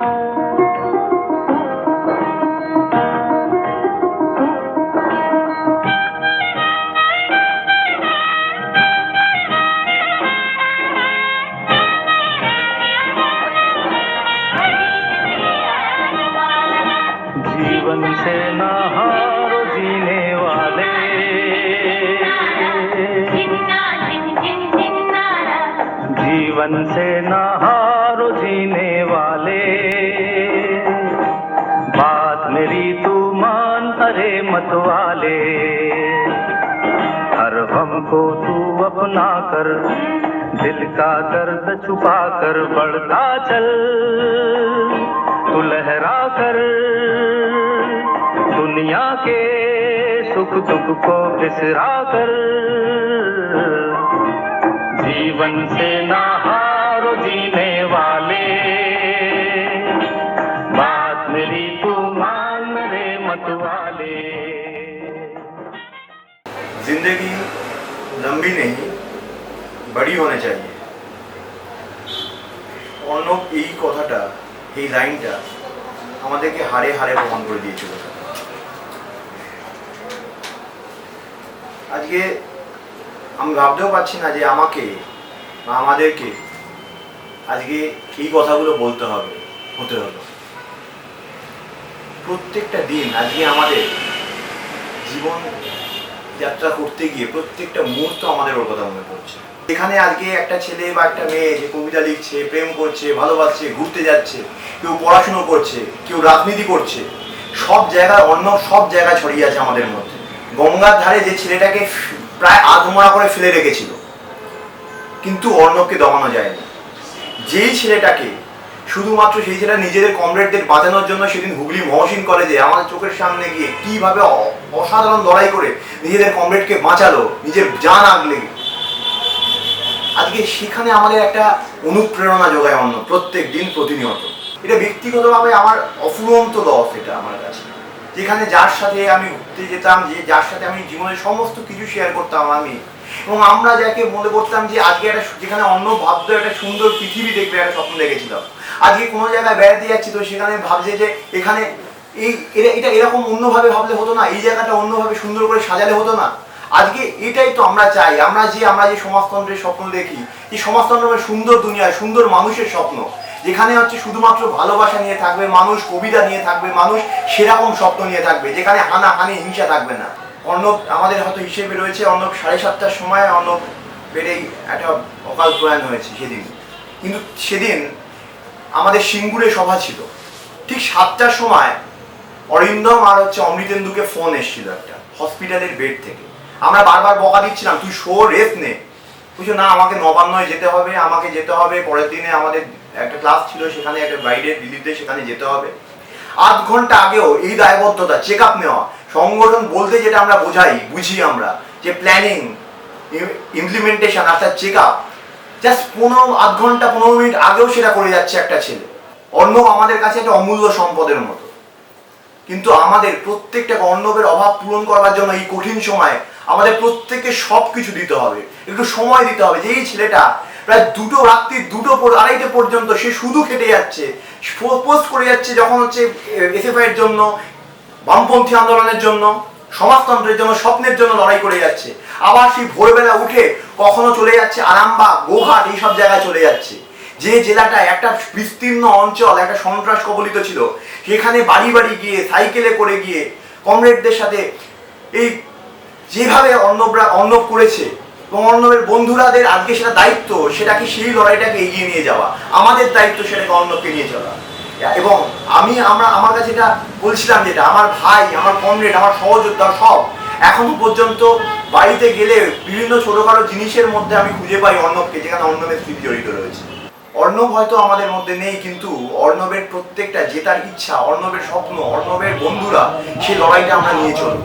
Uh... कर, दिल का दर्द छुपा कर बढ़ता चल। तू लहरा कर, दुनिया के सुख दुख को बिसरा कर। जीवन से ना हारो जीने वाले। बात मेरी तू मान मेरे मत वाले। ज़िंदगी लंबी नहीं बड़ी होने चाहिए অর্ণব এই কথাটা এই লাইনটা আমাদেরকে হারে হারে প্রমাণ করে দিয়েছিল আজকে আমি ভাবতেও পারছি না যে আমাকে বা আমাদেরকে আজকে এই কথাগুলো বলতে হবে হতে হলো প্রত্যেকটা দিন আজকে আমাদের জীবন যাত্রা করতে গিয়ে প্রত্যেকটা মুহূর্ত আমাদের ওর কথা মনে পড়ছে এখানে আজকে একটা ছেলে বা একটা মেয়ে যে কবিতা লিখছে, প্রেম করছে, ভালোবাসছে, ঘুরতে যাচ্ছে, কেউ পড়াশুনো করছে, কেউ রাজনীতি করছে, সব জায়গায় অন্য সব জায়গায় ছড়িয়ে আছে আমাদের মধ্যে। গঙ্গার ধারে যে ছেলেটাকে প্রায় আধমরা করে ফেলে রেখেছিল, কিন্তু অর্ণবকে দমানো যায়নি। যেই ছেলেটাকে শুধুমাত্র সেই ছেলেটা নিজেদের কমরেডদের বাঁচানোর জন্য সেদিন হুগলি মহসিন কলেজে আমাদের চোখের সামনে গিয়ে কীভাবে অসাধারণ লড়াই করে নিজেদের কমরেডকে বাঁচালো, নিজের জান আগলে আজকে সেখানে আমাদের একটা অনুপ্রেরণা যোগায় অন্য, প্রত্যেক দিন প্রতিনিয়ত। এটা ব্যক্তিগতভাবে আমার অফুরন্ত লস এটা আমার কাছে। যেখানে যার সাথে আমি ঘুরতে যেতাম, যে যার সাথে আমি জীবনের সমস্ত কিছু শেয়ার করতাম আমি, এবং আমরা যাকে মনে করতাম যে আজকে একটা যেখানে অন্য ভাবতো একটা সুন্দর পৃথিবী দেখবে একটা স্বপ্ন দেখেছিলাম আজকে কোনো জায়গায় বেড়াতে যাচ্ছি তো সেখানে ভাবছে যে এখানে এই এটা এরকম অন্যভাবে ভাবলে হতো না, এই জায়গাটা অন্যভাবে সুন্দর করে সাজালে হতো না। আজকে এটাই তো আমরা চাই, আমরা যে আমরা যে সমাজতন্ত্রের স্বপ্ন দেখি, এই সমাজতন্ত্র মানে সুন্দর দুনিয়া, সুন্দর মানুষের স্বপ্ন। যেখানে হচ্ছে শুধুমাত্র ভালোবাসা নিয়ে থাকবে মানুষ, কবিতা নিয়ে থাকবে মানুষ, সেরকম স্বপ্ন নিয়ে থাকবে, যেখানে হানা হানি হিংসা থাকবে না। অর্ণব আমাদের হয়তো হিসেবে রয়েছে, অর্ণব সাড়ে সাতটার সময় অর্ণব বেড়েই একটা অকাল প্রয়াণ হয়েছে সেদিন। কিন্তু সেদিন আমাদের সিঙ্গুরে সভা ছিল। ঠিক সাতটার সময় অরিন্দম আর হচ্ছে অমৃতেন্দুকে ফোন এসেছিল একটা হসপিটালের বেড থেকে। আমরা বারবার বকা দিচ্ছিলাম, তুই শো রেস্ট নে। বুঝছ? না, আমাকে নবান্নয় যেতে হবে, আমাকে যেতে হবে। পরের দিনে আমাদের একটা ক্লাস ছিল সেখানে, একটা বাইরে দিল্লিতে সেখানে যেতে হবে। আধ ঘণ্টা আগেও এই দায়বদ্ধতা চেক আপ নেওয়া, সংগঠন বলতে যেটা আমরা বোঝাই, বুঝি আমরা, যে প্ল্যানিং ইমপ্লিমেন্টেশন একটা চেক আপ জাস্ট পনেরো, আধ ঘণ্টা, পনেরো মিনিট আগেও সেটা করে যাচ্ছে একটা ছেলে। অন্য আমাদের কাছে একটা অমূল্য সম্পদের মতো। কিন্তু আমাদের প্রত্যেকটা অর্ণবের অভাব পূরণ করার জন্য এই কঠিন সময়ে আমাদের প্রত্যেককে সব কিছু দিতে হবে। একটু সময় দিতে হবে। যে এই ছেলেটা প্রায় দুটো রাত্রি, দুটো আড়াইটে পর্যন্ত সে শুধু খেটে যাচ্ছে। পোস্ট করে যাচ্ছে যখন হচ্ছে এসএফআই এর জন্য, বামপন্থী আন্দোলনের জন্য, সমাজতন্ত্রের জন্য, স্বপ্নের জন্য লড়াই করে যাচ্ছে। আবার সেই ভোরবেলা উঠে কখনো চলে যাচ্ছে আরামবাগ, গোঘাট এইসব জায়গায় চলে যাচ্ছে। যে জেলাটা একটা বিস্তীর্ণ অঞ্চল, একটা সন্ত্রাস কবলিত ছিল, সেখানে বাড়ি বাড়ি গিয়ে, সাইকেলে করে গিয়ে, কমরেডদের সাথে এই যেভাবে অর্ণবরা অর্ণব করেছে এবং অর্ণবের বন্ধুরাদের আজকে সেটা দায়িত্ব সেটাকে সেই লড়াইটাকে এগিয়ে নিয়ে যাওয়া? আমাদের দায়িত্ব সেটাকে অর্ণবকে নিয়ে চলা এবং আমি, আমরা, আমার কাছে এটা বলছিলাম যেটা, আমার ভাই, আমার কমরেড আমার সহযোদ্ধা সব এখন পর্যন্ত বাড়িতে গেলে বিভিন্ন ছোটখাটো জিনিসের মধ্যে আমি খুঁজে পাই অর্ণবকে, যেখানে অর্ণবের স্মৃতি জড়িত রয়েছে। অর্ণব হয়তো আমাদের মধ্যে নেই কিন্তু অর্ণবের প্রত্যেকটা জেতার ইচ্ছা অর্ণবের স্বপ্ন অর্ণবের বন্ধুরা সেই লড়াইটা আমরা নিয়ে চলব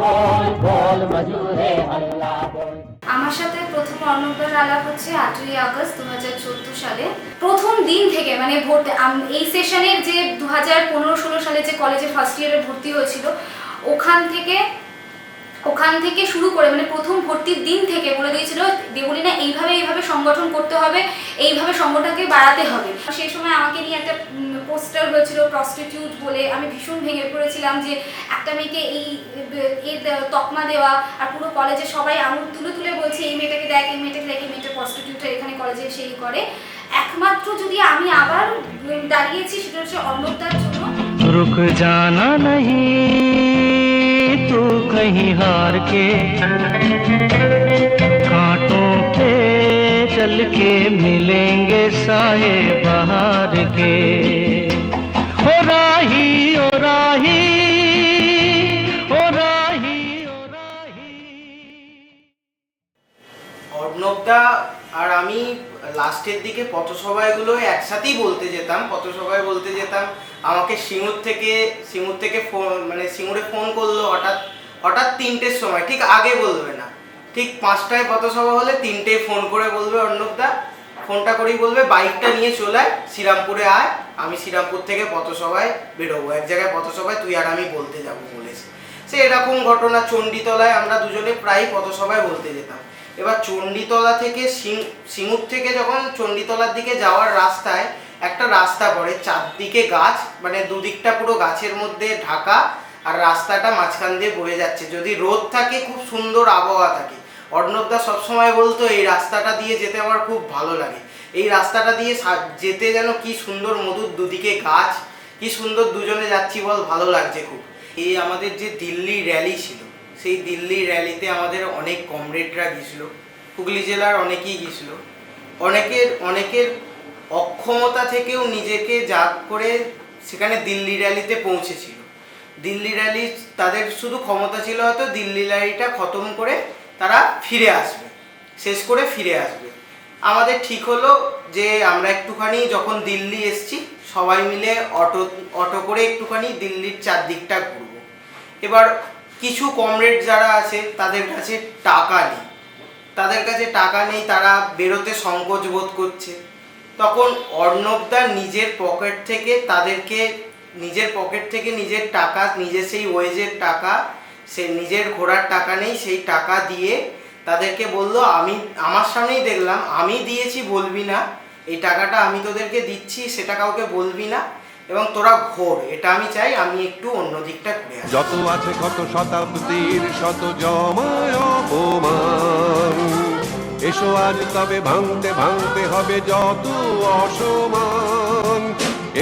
বল বল বল আমার সাথে প্রথম অর্ণবদার আলাপ হচ্ছে আটই আগস্ট দু হাজার চোদ্দ সালে। প্রথম দিন থেকে মানে ভর্তি এই সেশনের যে দু হাজার পনেরো ষোলো সালে যে কলেজে ফার্স্ট ইয়ারে ভর্তি হয়েছিল, ওখান থেকে ওখান থেকে শুরু করে মানে প্রথম ভর্তির দিন থেকে বলে দিয়েছিল দেবলিনা এইভাবে এইভাবে সংগঠন করতে হবে, এইভাবে সংগঠনকে বাড়াতে হবে। সেই সময় আমাকে নিয়ে একটা পোস্টার হয়েছিল প্রস্টিটিউট বলে। আমি ভীষণ ভেঙে পড়েছিলাম যে একটা মেয়েকে এই এই তকমা দেওয়া আর পুরো কলেজে সবাই আঙুল তুলে তুলে বলছে, এই মেয়েটাকে দেখ, এই মেয়েটাকে দেখ, এই মেয়েটা প্রস্টিটিউটটা এখানে কলেজে সেই করে। একমাত্র যদি আমি আবার দাঁড়িয়েছি সেটা হচ্ছে অন্নদার জন্য। জানা तू कहीं हार के कांटों पे चल के मिलेंगे साए बाहर के। ओ राही ओ राही ओ राही राही। और আর আমি লাস্টের দিকে পথসভাগুলো একসাথেই বলতে যেতাম, পথসভায় বলতে যেতাম, আমাকে সিঙ্গুর থেকে সিঙ্গুর থেকে ফোন মানে সিঙ্গুরে ফোন করল হঠাৎ হঠাৎ তিনটের সময়, ঠিক আগে বলবে না। ঠিক পাঁচটায় পথসভা হলে তিনটে ফোন করে বলবে অর্ণবদা ফোনটা করেই বলবে, বাইকটা নিয়ে চলে আয়, শ্রীরামপুরে আয়, আমি শ্রীরামপুর থেকে পথসভায় বেরোবো। এক জায়গায় পথসভায় তুই আর আমি বলতে যাব বলেছে। সে এরকম ঘটনা চণ্ডীতলায় আমরা দুজনে প্রায় পথসভায় বলতে যেতাম। এবার চণ্ডীতলা থেকে সিং- সিঙ্গুর থেকে যখন চণ্ডীতলার দিকে যাওয়ার রাস্তায় একটা রাস্তা পড়ে, চারদিকে গাছ মানে দুদিকটা পুরো গাছের মধ্যে ঢাকা আর রাস্তাটা মাঝখান দিয়ে বয়ে যাচ্ছে। যদি রোদ থাকে, খুব সুন্দর আবহাওয়া থাকে। অর্ণবদা সবসময় বলতো, এই রাস্তাটা দিয়ে যেতে আমার খুব ভালো লাগে। এই রাস্তাটা দিয়ে যেতে যেন কি সুন্দর মধুর দুদিকে গাছ, কি সুন্দর দুজনে যাচ্ছি বল, ভালো লাগছে খুব। এই আমাদের যে দিল্লি র্যালি ছিল সেই দিল্লি র্যালিতে আমাদের অনেক কমরেডরা গিয়েছিল। হুগলি জেলার অনেকেই গিয়েছিল। অনেকের অনেকের অক্ষমতা থেকেও নিজেকে জাগ করে সেখানে দিল্লি র্যালিতে পৌঁছেছিল। দিল্লি র্যালি তাদের শুধু ক্ষমতা ছিল হয়তো, দিল্লি র্যালিটা খতম করে তারা ফিরে আসবে, শেষ করে ফিরে আসবে। আমাদের ঠিক হলো যে আমরা একটুখানি যখন দিল্লি এসছি, সবাই মিলে অটো অটো করে একটুখানি দিল্লির চারদিকটা ঘুরবো। এবার কিছু কমরেড যারা আছে, তাদের কাছে টাকা নেই। তাদের কাছে টাকা নেই, তারা বেরোতে সংকোচ বোধ করছে। তখন অর্ণবদা নিজের পকেট থেকে তাদেরকে, নিজের পকেট থেকে নিজের টাকা, নিজের সেই ওয়েজের টাকা, সে নিজের ঘোরার টাকা নেই, সেই টাকা দিয়ে তাদেরকে বলল, আমি, আমার সামনেই দেখলাম, আমি দিয়েছি, বলবি না। এই টাকাটা আমি তোদেরকে দিচ্ছি, সেটা কাউকে বলবি না। এবং তোরা ঘোর। এটা আমি চাই, আমি একটু অন্য দিকটা ঘুরে যত আছে কত শতাব্দীর শত জমায় অপমান। এসো আজ তবে ভাঙতে ভাঙতে হবে যত অসমান।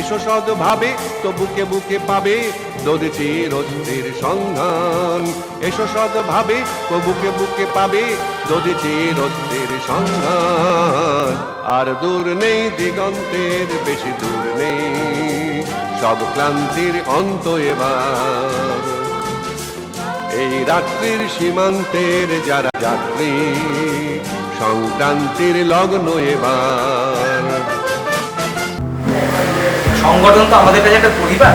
এসো সদভাবে তো বুকে বুকে পাবে দরিচি রোদ্রের সন্ধান। এসো সদভাবে তো বুকে বুকে পাবে দরিচি রোদ্রের সন্ধান। আর দূর নেই দিগন্তের, বেশি দূর নেই। সব ক্লান্তির অন্ত এবার। এই রাত্রির সীমান্তের যারা যাত্রী, সংক্রান্তির লগ্ন এবার। সংগঠন তো আমাদের কাছে একটা পরিবার।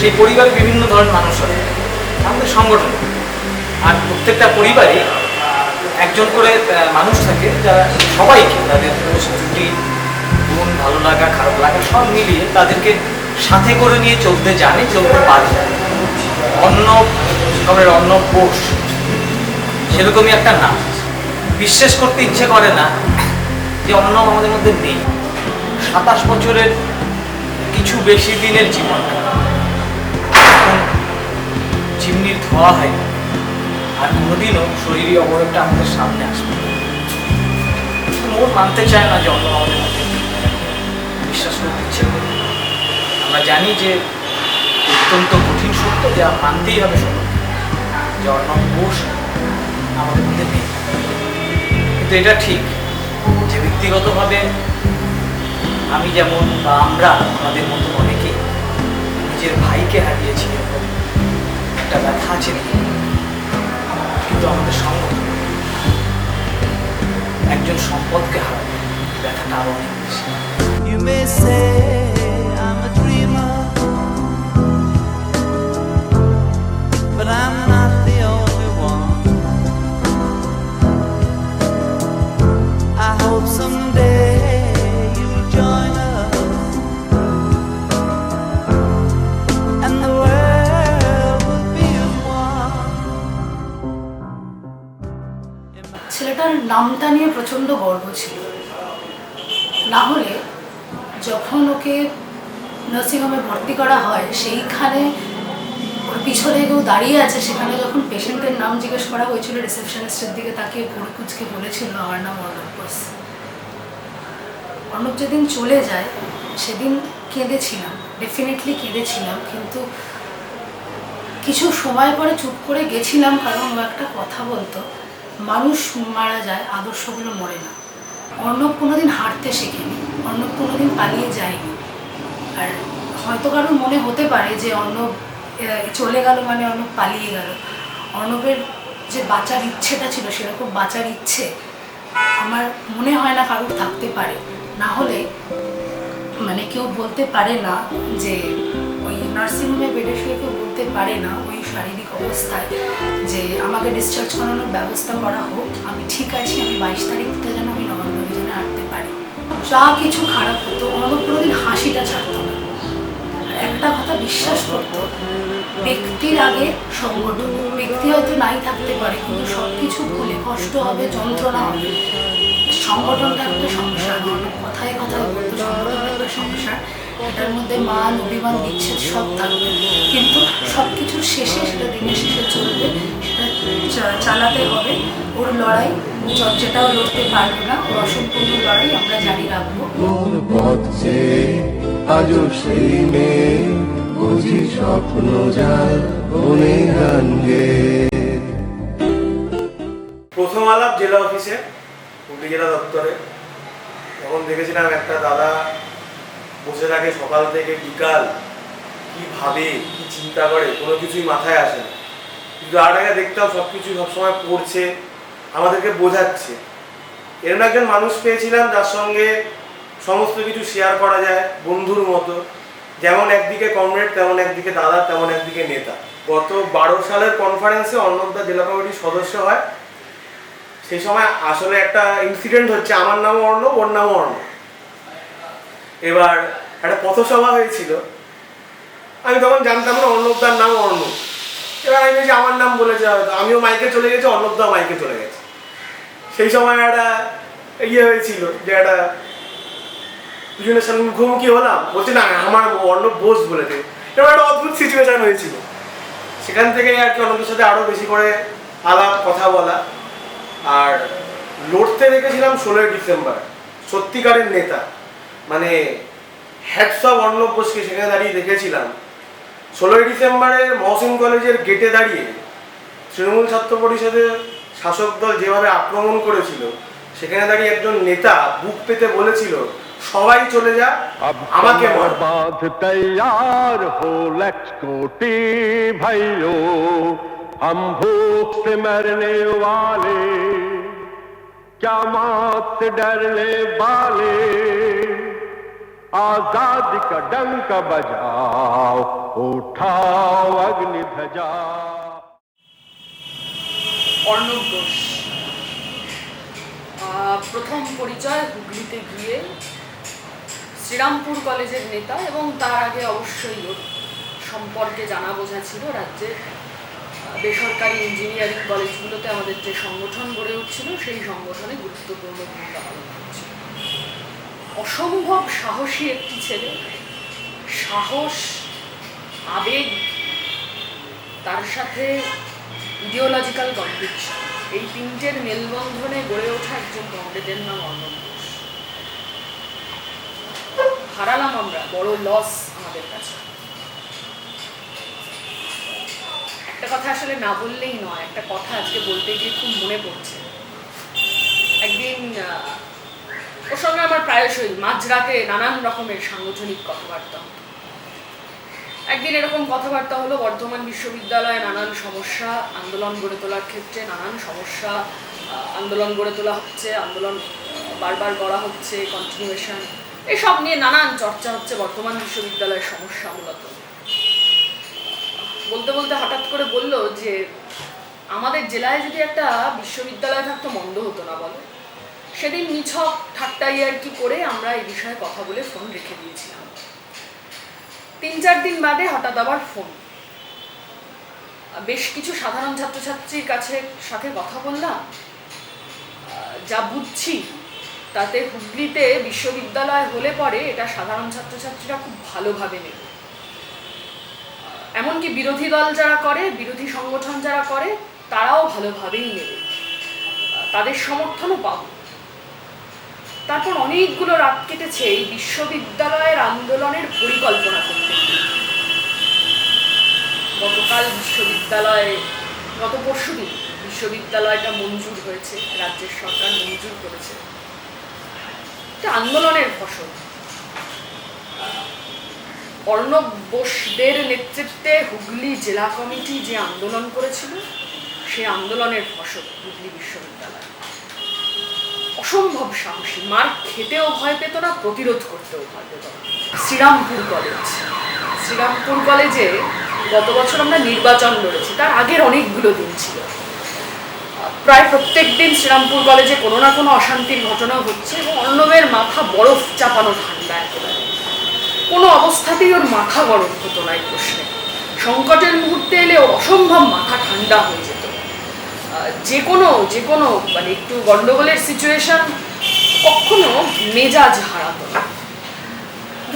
সেই পরিবার বিভিন্ন ধরনের মানুষ হয়। আমাদের সংগঠন। আর প্রত্যেকটা পরিবারে একজন করে মানুষ থাকে, যারা সবাইকে তাদের দোষ গুণ ভালো লাগা, খারাপ লাগা, সব মিলিয়ে তাদেরকে সাথে করে নিয়ে চলতে জানে, চলতে পারে। অন্য রকমের অন্য কোষ, সেরকমই একটা নাম বিশ্বাস করতে ইচ্ছে করে না যে অন্য আমাদের মধ্যে নেই। সাতাশ বছরের কিছু বেশি দিনের জীবন। চিমনির ধোয়া হয়। আর কোনোদিনও শরীরী অবয়বটা আমাদের সামনে আসবে মন মানতে চায় না যে অন্য আমাদের। বিশ্বাস করতে ইচ্ছে করে আমরা জানি যে অত্যন্ত কঠিন সত্য যা মানতেই হবে সত্য যে অন্য কোষ আমাদের মধ্যে নেই। কিন্তু এটা ঠিক যে ব্যক্তিগতভাবে আমি যেমন বা আমরা আমাদের মতো অনেকে নিজের ভাইকে হারিয়েছি একটা ব্যথা আছে কিন্তু আমাদের সংগঠন একজন সম্পদকে হারাবে ব্যথাটা আরও অনেক ছেলেটার নামটা নিয়ে প্রচণ্ড গর্ব ছিল না হলে যখন ওকে নার্সিংহোমে ভর্তি করা হয়, সেইখানে ওর পিছনে কেউ দাঁড়িয়ে আছে, সেখানে যখন পেশেন্টের নাম জিজ্ঞেস করা হয়েছিল রিসেপশনিস্টের দিকে তাকে ভোর কুচকে বলেছিল, আমার নাম অর্ণব বোস অর্ণব যেদিন চলে যায়, সেদিন কেঁদেছিলাম ডেফিনেটলি কেঁদেছিলাম, কিন্তু কিছু সময় পরে চুপ করে গেছিলাম, কারণ ও একটা কথা বলতো, মানুষ মারা যায় আদর্শগুলো মরে না। অর্ণব কোনোদিন হাঁটতে শেখেনি, অর্ণব কোনোদিন পালিয়ে যায়নি। আর হয়তো কারোর মনে হতে পারে যে অর্ণব চলে গেল মানে অর্ণব পালিয়ে গেল। অর্ণবের যে বাঁচার ইচ্ছেটা ছিল সেরকম বাঁচার ইচ্ছে আমার মনে হয় না কারোর থাকতে পারে। না হলে মানে কেউ বলতে পারে না যে ওই নার্সিংহোমে বেডে শুয়ে কেউ বলতে পারে না ওই শারীরিক অবস্থায় যে আমাকে ডিসচার্জ করানোর ব্যবস্থা করা হোক। আমি ঠিক আছি, আমি বাইশ তারিখটা যেন আমি যা কিছু খারাপ হতো অনেক কোনোদিন হাসিটা ছাড়তো না। একটা কথা বিশ্বাস করতো ব্যক্তির আগে সংগঠন, ব্যক্তি হয়তো নাই থাকতে পারে, কিন্তু সব কিছু ভুলে কষ্ট হবে, যন্ত্রণা হবে। সংগঠনটা একটা সংসার কথায় কথায় বলতো সংগঠন একটা সংসার এটার মধ্যে মান অভিমান বিচ্ছেদ সব থাকবে। কিন্তু সব কিছুর শেষে সেটা দিনের শেষে চলবে, সেটা চালাতে হবে। ওর লড়াই যেটাও লড়তে পারবে না। ওর অসম্পূর্ণ লড়াই আমরা জারি রাখব। কোন পথ যে আজও সেই মেয়ে বুঝি স্বপ্ন যার মনে গান প্রথম আলাপ জেলা অফিসে হুগলি জেলা দপ্তরে। তখন দেখেছিলাম একটা দাদা বসে থাকে সকাল থেকে বিকাল কি ভাবে কি চিন্তা করে কোনো কিছুই মাথায় আসে না। কিন্তু আর আগে দেখতাম সব কিছু সবসময় পড়ছে আমাদেরকে বোঝাচ্ছে। এরকম একজন মানুষ পেয়েছিলাম, যার সঙ্গে সমস্ত কিছু শেয়ার করা যায় বন্ধুর মতো। যেমন একদিকে কমরেড তেমন একদিকে দাদা, তেমন একদিকে নেতা। গত বারো সালের কনফারেন্সে অন্নদা জেলা কমিটির সদস্য হয়। সেই সময় আসলে একটা ইনসিডেন্ট হচ্ছে। আমার নামও অর্ণ ওর নামও অর্ণ এবার একটা পথসভা হয়েছিল। আমি তখন জানতাম না অর্ণবদার নাম অর্ণ এবার আমি ভেবেছি আমার নাম বলেছে হয়তো আমিও মাইকে চলে গেছি অর্ণবদা মাইকে চলে গেছে। সেই সময় একটা ইয়ে হয়েছিল যে একটা দুজনের সাথে মুখোমুখি হলাম? বলছে, না আমার অর্ণব বোস বলেছে। এবার একটা অদ্ভুত সিচুয়েশন হয়েছিল। সেখান থেকে আর কি অর্ণবের সাথে আরও বেশি করে আলাপ, কথা বলা। আর লড়তে দেখেছিলাম ষোলোই ডিসেম্বর। সত্যিকারের নেতা। মানে হ্যাটস অফ অর্ণব বোসকে সেখানে দাঁড়িয়ে দেখেছিলাম। ষোলোই ডিসেম্বরের মহসিন কলেজের গেটে দাঁড়িয়ে তৃণমূল ছাত্র পরিষদের শাসক দল যেভাবে আক্রমণ করেছিল সেখানে দাঁড়িয়ে একজন নেতা বুক পেতে বলেছিল সবাই চলে যা আমাকে মার बांध तैयार हो लचकोटी भाइयों हम भूख से मरने वाले क्या मौत से डरने वाले आजादी का डंक बजाओ उठाओ अग्नि ध्वजा অর্ণব ঘোষ। প্রথম পরিচয় হুগলিতে গিয়ে শ্রীরামপুর কলেজের নেতা এবং তার আগে অবশ্যই ওর সম্পর্কে জানা বোঝা ছিল রাজ্যের বেসরকারি ইঞ্জিনিয়ারিং কলেজগুলোতে আমাদের যে সংগঠন গড়ে উঠছিল সেই সংগঠনে গুরুত্বপূর্ণ ভূমিকা পালন করছিল। অসম্ভব সাহসী একটি ছেলে, সাহস, আবেগ, তার সাথে ইডিওলজিক্যাল কনভিকশন এই তিনটের মেলবন্ধনে গড়ে ওঠা একজন কমরেডের নাম অর্ণব ঘোষ। হারালাম আমরা, বড় লস আমাদের কাছে। একটা কথা আসলে না বললেই নয়, একটা কথা আজকে বলতে গিয়ে খুব মনে পড়ছে। একদিন ওর সঙ্গে আমার প্রায়শই মাঝরাতে নানান রকমের সাংগঠনিক কথাবার্তা হতো। একদিন এরকম কথাবার্তা হলো, বর্ধমান বিশ্ববিদ্যালয়ে নানান সমস্যা, আন্দোলন গড়ে তোলার ক্ষেত্রে নানান সমস্যা আন্দোলন গড়ে তোলা হচ্ছে, আন্দোলন বারবার করা হচ্ছে কন্টিনিউয়েশন এসব নিয়ে নানান চর্চা হচ্ছে বর্ধমান বিশ্ববিদ্যালয়ের সমস্যা মূলত। বলতে বলতে হঠাৎ করে বলল যে, আমাদের জেলায় যদি একটা বিশ্ববিদ্যালয় থাকতো মন্দ হতো না বলো। সেদিন নিছক ঠাট্টাই আর কি করে আমরা এই বিষয়ে কথা বলে ফোন রেখে দিয়েছিলাম। তিন চার দিন বাদে হঠাৎ আবার ফোন বেশ কিছু সাধারণ ছাত্রছাত্রীর কাছে সাথে কথা বললাম। যা বুঝছি, তাতে হুগলিতে বিশ্ববিদ্যালয় হলে পরে এটা সাধারণ ছাত্রছাত্রীরা খুব ভালোভাবে নেবে। এমনকি বিরোধী দল যারা করে, বিরোধী সংগঠন যারা করে, তারাও ভালোভাবেই নেবে। তাদের সমর্থনও পাবো। তারপর অনেকগুলো রাত কেটেছে এই বিশ্ববিদ্যালয়ের আন্দোলনের পরিকল্পনা করতে। গতকাল বিশ্ববিদ্যালয়ে, গত পরশু দিন বিশ্ববিদ্যালয়টা মঞ্জুর হয়েছে, রাজ্যের সরকার মঞ্জুর করেছে। এটা আন্দোলনের ফসল। অর্ণব বোসদের নেতৃত্বে হুগলি জেলা কমিটি যে আন্দোলন করেছিল সেই আন্দোলনের ফসল হুগলি বিশ্ববিদ্যালয়। অসম্ভব সাহসী। মার খেতেও ভয় পেত না প্রতিরোধ করতেও ভয় পেত না। শ্রীরামপুর কলেজ শ্রীরামপুর কলেজে গত বছর আমরা নির্বাচন লড়েছি তার আগের অনেকগুলো দিন ছিল। প্রায় প্রত্যেক দিন শ্রীরামপুর কলেজে কোনো না কোনো অশান্তির ঘটনা হচ্ছে এবং অর্ণবের মাথা বরফ চাপানো ঠান্ডা একেবারে। কোনো অবস্থাতেই ওর মাথা গরম হতো না এই প্রশ্নে। সংকটের মুহূর্তে এলে অসম্ভব মাথা ঠান্ডা হয়ে আহ, যে কোনো যে কোনো মানে একটু গন্ডগোলের সিচুয়েশন কখনো মেজাজ হারাতো না।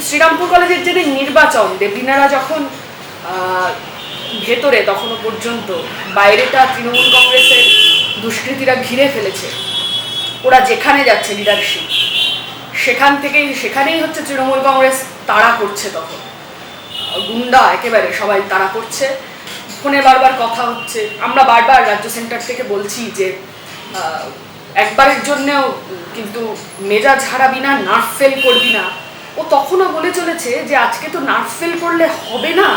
শ্রীরামপুর কলেজের যেদিন নির্বাচন, দেবলিনারা যখন ভেতরে তখনও পর্যন্ত বাইরেটা তৃণমূল কংগ্রেসের দুষ্কৃতীরা ঘিরে ফেলেছে, ওরা যেখানে যাচ্ছে লিডারশিপ সেখান থেকেই, সেখানেই হচ্ছে তৃণমূল কংগ্রেস তাড়া করছে তখন। গুন্ডা একেবারে সবাই তাড়া করছে। ফোনে বারবার কথা হচ্ছে। আমরা বারবার রাজ্য সেন্টার থেকে বলছি যে একবারের জন্যেও কিন্তু মেজাজ হারাবি না নার্ভ ফেল করবি না। ও তখনও বলে চলেছে যে, আজকে তো নার্ভ ফেল করলে হবে না।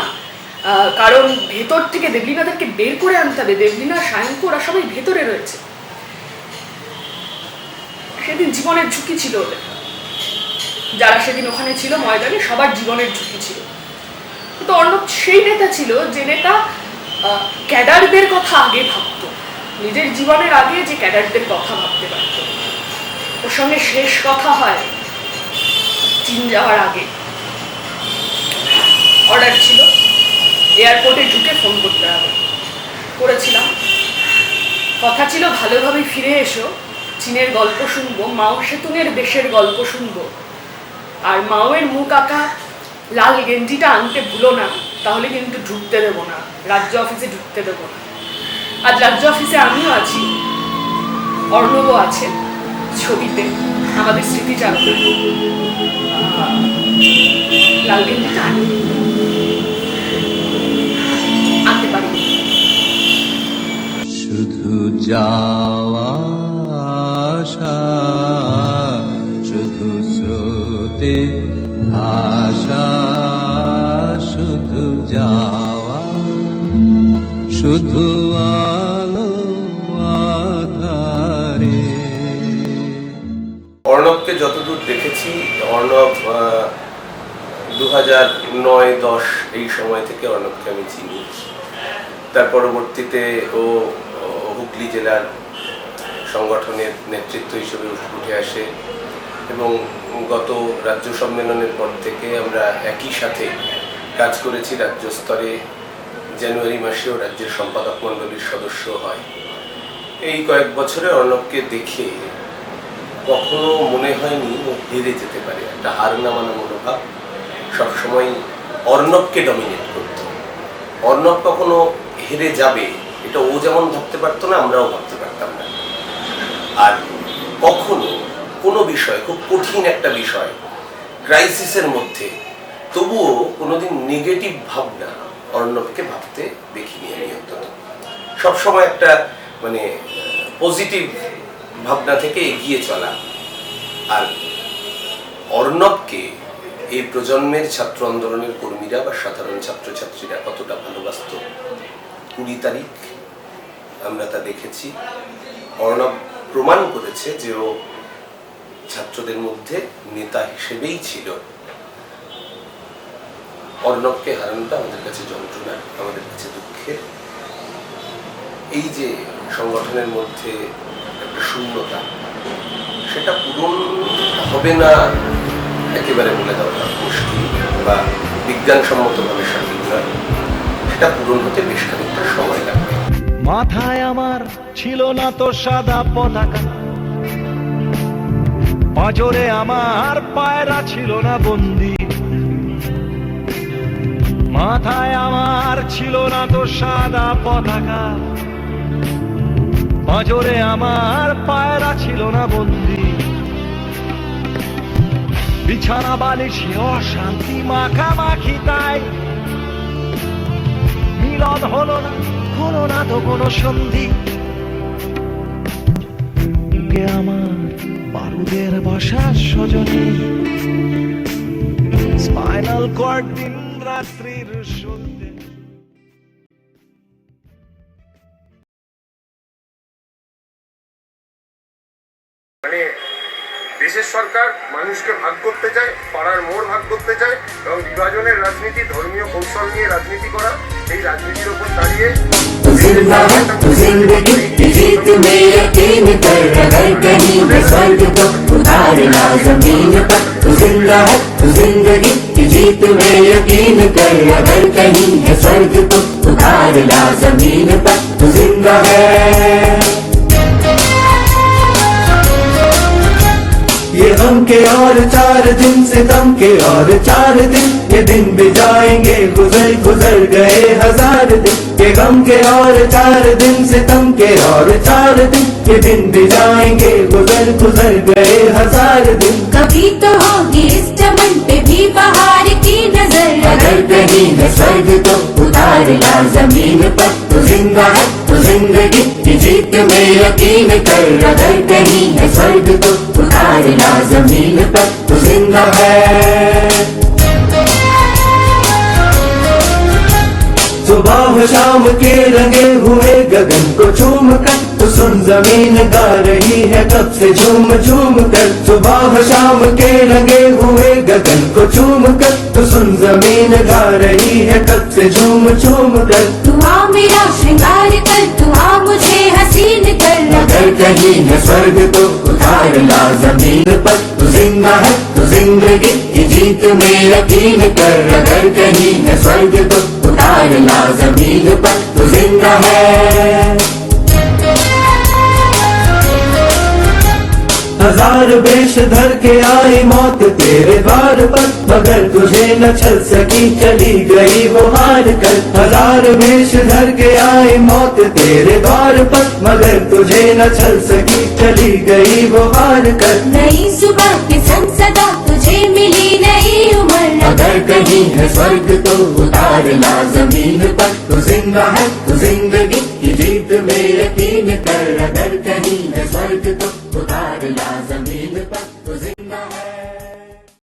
কারণ ভেতর থেকে দেবলিনাদেরকে বের করে আনতে হবে। দেবলিনা সায়ঙ্ক ওরা সবাই ভেতরে রয়েছে। সেদিন জীবনের ঝুঁকি ছিল ওদের। যারা সেদিন ওখানে ছিল ময়দানে, সবার জীবনের ঝুঁকি ছিল। কিন্তু অর্ণব সেই নেতা ছিল যে নেতা ক্যাডারদের কথা আগে ভাবতো। নিজের জীবনের আগে যে ক্যাডারদের কথা ভাবতে পারত। ওর সঙ্গে শেষ কথা হয় চীন যাওয়ার আগে। অর্ডার ছিল। এয়ারপোর্টে ঢুকে ফোন করতে হবে। করেছিলাম। কথা ছিল, ভালোভাবে ফিরে এসো। চীনের গল্প শুনব। মাও সেতুনের দেশের গল্প শুনব। আর মাওয়ের মুখ আঁকা, লাল গেঞ্জিটা আনতে ভুলো না। তাহলে কিন্তু ঢুকতে দেবো না। রাজ্য অফিসে ঢুকতে দেবো। না আজ রাজ্য অফিসে আমিও আছি, অর্ণবও আছে ছবিতে, আমাদের গেঞ্জিটা আনি আনতে পারি। শুধু যাওয়া শুধু স্রোতে ভাষা নয়, দশ এই সময় থেকে অর্ণবকে আমি চিনি। তার পরবর্তীতে ও হুগলি জেলার সংগঠনের নেতৃত্ব হিসেবে উঠে আসে এবং গত রাজ্য সম্মেলনের পর থেকে আমরা একই সাথে কাজ করেছি রাজ্য স্তরে। জানুয়ারি মাসেও রাজ্যের সম্পাদক মণ্ডলীর সদস্য হয়। এই কয়েক বছরে অর্ণবকে দেখে কখনো মনে হয়নি ও হেরে যেতে পারে। একটা হার না মানা মনোভাব সবসময় অর্ণবকে ডমিনেট করত। অর্ণব কখনো হেরে যাবে, এটা ও যেমন ভাবতে পারতো না, আমরাও ভাবতে পারতাম না। আর কখনো কোনো বিষয়, খুব কঠিন একটা বিষয় ক্রাইসিসের মধ্যে, তবুও কোনোদিন নেগেটিভ ভাবনা অর্ণবকে ভাবতে দেখিনি আমি অন্তত। সবসময় একটা মানে পজিটিভ ভাবনা থেকে এগিয়ে চলা। আর অর্ণবকে এই প্রজন্মের ছাত্র আন্দোলনের কর্মীরা বা সাধারণ ছাত্রছাত্রীরা কতটা ভালোবাসত? কুড়ি তারিখ আমরা তা দেখেছি। অর্ণব প্রমাণ করেছে যে ও ছাত্রদের মধ্যে নেতা হিসেবেই ছিল। অর্ণবকে হারানোটা আমাদের কাছে যন্ত্রণা, আমাদের কাছে দুঃখের। এই যে সংগঠনের মধ্যে একটা শূন্যতা, সেটা পূরণ হবে না। একেবারে বলে দেওয়া মুশকিল বা বিজ্ঞানসম্মতভাবে সঠিক নয় সেটা পূরণ হতে বেশ খানিকটা সময় লাগবে। মাথায় আমার ছিল না তো সাদা পতাকা। পাঁজরে আমার পায়রা ছিল না বন্দি। মাথায় আমার ছিল না তো সাদা পতাকা। পাঁজরে আমার পায়রা ছিল না বন্দি। বিছানা বালিশে, অশান্তি, মাখামাখি তাই। মিলন হলো না হলো না তো কোনো সন্ধি। আমার বারুদের বসা সজনে? স্পাইনাল কর্ড দিন রাত্রির সন্ধে। দেশের সরকার মানুষকে ভাগ করতে চায় পাড়ার মোড় ভাগ করতে চায় এবং বিভাজনের রাজনীতি ধর্মীয় কৌশল নিয়ে রাজনীতি করা এই রাজনীতির ওপর দাঁড়িয়ে जिंदा है तू जिंदगी की जीत में यकीन कर अगर कहीं है स्वर्ग तो उतार ला जमीन पर तू जिंदा है ये गम के और चार दिन से दम के और चार दिन। ये दिन भी जाएँगे गुजर गुजर गए हज़ार दिन। ये गम के और चार दिन से दम के और चार दिन। ये दिन भी जाएँगे गुजर गुजर गए हज़ार दिन। कभी तो होगी इस चमन पे भी बाहर की नज़र। अगर कहीं है स्वर्ग तो उतार ला ज़मीन पर। तू ज़िंदा है तू ज़िंदगी जीत में यकीन कर। अगर कहीं है स्वर्ग तो ज़मीन तू ज़िंदा है। सुबह शाम के रंगे हुए गगन को चूम कर तो सुन, ज़मीन गा रही है कब से झूम झूम कर सुबह शाम के रंगे हुए गगन को चूम कर तो सुन, ज़मीन गा रही है कब से झूम झूम कर। तू मेरा श्रृंगार अगर कहीं है स्वर्ग तो उखाड़ ला, ज़मीन पर तू ज़िंदा है, तू ज़िंदगी की जीत में यकीन कर। अगर कहीं न स्वर्ग तो उखाड़ ला, ज़मीन पर तू ज़िंदा है। हज़ार वेश धर के आई मौत तेरे द्वार पर। मगर तुझे न छल सकी चली गई वो हार कर। हज़ार बेश धर के आई मौत तेरे द्वार पर। मगर तुझे न छल सकी चली गई वो हार कर। नई सुबह के संग सदा तुझे मिली नई उम्र। अगर कहीं है स्वर्ग तो उतार ला ज़मीन पर। तू ज़िंदा है तू ज़िंदगी की जीत में यकीन कर। अगर कहीं है स्वर्ग तो